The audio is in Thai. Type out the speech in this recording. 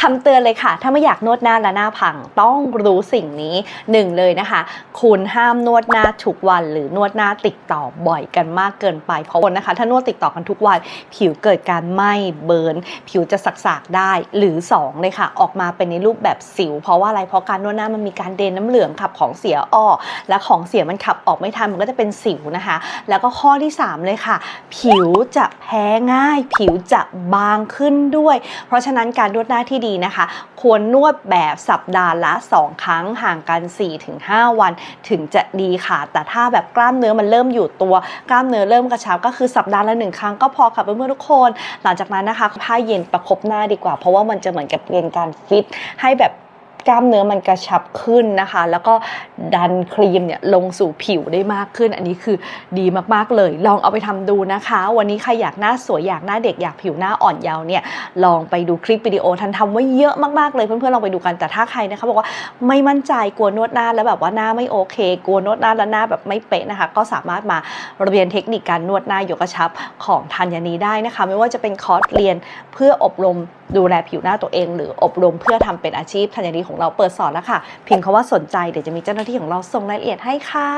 คำเตือนเลยค่ะ ถ้าไม่อยากนวดหน้าและหน้าพังต้องรู้สิ่งนี้หนึ่งเลยนะคะ คุณห้ามนวดหน้าทุกวัน หรือนวดหน้าติดต่อบ่อยกันมากเกินไปเพราะว่านะคะ ถ้านวดติดต่อกันทุกวัน ผิวเกิดการไหม้เบิร์นผิวจะสักๆได้ หรือสองเลยค่ะ ออกมาเป็นในรูปแบบสิว เพราะว่าอะไรเพราะการนวดหน้ามันมีการเดนน้ำเหลืองขับของเสียออกและของเสียมันขับออกไม่ทันมันก็จะเป็นสิวนะคะ แล้วก็ข้อที่ 3 เลยค่ะ ผิวจะแพ้ง่าย ผิวจะบางขึ้นด้วย เพราะฉะนั้นการนวดหน้าที่ดีนะคะ ควรนวดแบบสัปดาห์ละ 2 ครั้งห่างกัน 4-5 วัน ถึงจะดีค่ะ แต่ถ้าแบบกล้ามเนื้อมันเริ่มอยู่ตัว กล้ามเนื้อเริ่มกระชับก็คือสัปดาห์ละหนึ่งครั้งก็พอค่ะเพื่อนๆทุกคน หลังจากนั้นนะคะผ้าเย็นประคบหน้าดีกว่า เพราะว่ามันจะเหมือนกับเป็นการฟิตให้แบบ กล้ามเนื้อมันกระชับขึ้นนะคะ แล้วก็ดันครีมเนี่ยลงสู่ผิวได้มากขึ้น อันนี้คือดีมากๆเลย ลองเอาไปทำดูนะคะ วันนี้ใครอยากหน้าสวยอยากหน้าเด็กอยากผิวหน้าอ่อนเยาว์เนี่ยลองไปดูคลิปวิดีโอทันทำไว้เยอะมากๆเลยเพื่อนๆลองไปดูกันแต่ถ้าใครนะคะบอกว่าไม่มั่นใจกลัวนวดหน้าแล้วแบบว่าหน้าไม่โอเค กลัวนวดหน้าแล้วหน้าแบบไม่เป๊ะนะคะ ก็สามารถมาเรียนเทคนิคการนวดหน้ายกกระชับของธัญนีได้นะคะ ไม่ว่าจะเป็นคอร์สเรียนเพื่ออบรมดูแลผิวหน้าตัวเอง หรืออบรมเพื่อทำเป็นอาชีพธัญนีของเราเปิดสอนแล้วค่ะ พิมพ์คาว่าสนใจเดี๋ยวจะมีเจ้าหน้าที่ของเราส่งรายละเอียดให้ค่ะ